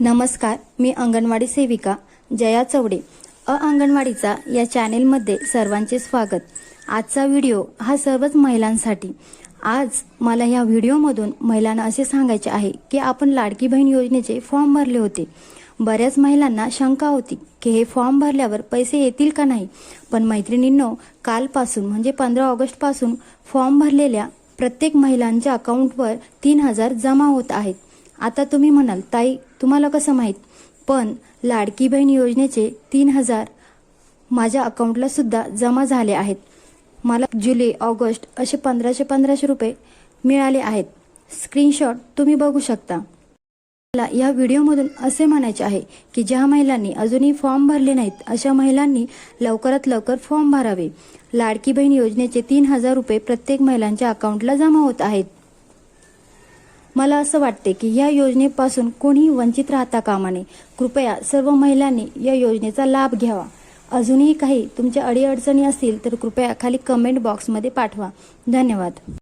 नमस्कार मी अंगणवाडी सेविका जया चवडे अ अंगणवाडीचा या चॅनेलमध्ये सर्वांचे स्वागत. आजचा व्हिडिओ हा सर्वच महिलांसाठी. आज मला या व्हिडिओमधून महिलांना असे सांगायचे आहे की आपण लाडकी बहीण योजनेचे फॉर्म भरले होते. बऱ्याच महिलांना शंका होती की हे फॉर्म भरल्यावर पैसे येतील का नाही. पण मैत्रिणींनो कालपासून म्हणजे पंधरा ऑगस्टपासून फॉर्म भरलेल्या प्रत्येक महिलांच्या अकाउंटवर तीन हजार जमा होत आहेत. आता तुम्ही म्हणाल ताई तुम्हाला कसं माहीत? पण लाडकी बहीण योजनेचे तीन हजार माझ्या अकाउंटला सुद्धा जमा झाले आहेत. मला जुलै ऑगस्ट असे पंधराशे पंधराशे रुपये मिळाले आहेत. स्क्रीनशॉट तुम्ही बघू शकता. मला या व्हिडिओमधून असे म्हणायचे आहे की ज्या महिलांनी अजूनही फॉर्म भरले नाहीत अशा महिलांनी लवकरात लवकर फॉर्म भरावे. लाडकी बहीण योजनेचे तीन हजार रुपये प्रत्येक महिलांच्या अकाउंटला जमा होत आहेत. मला असं वाटते की या योजनेपासून कोणीही वंचित राहता कामा नये. कृपया सर्व महिलांनी या योजनेचा लाभ घ्यावा. अजूनही काही तुमच्या अडीअडचणी असतील तर कृपया खाली कमेंट बॉक्समध्ये पाठवा. धन्यवाद.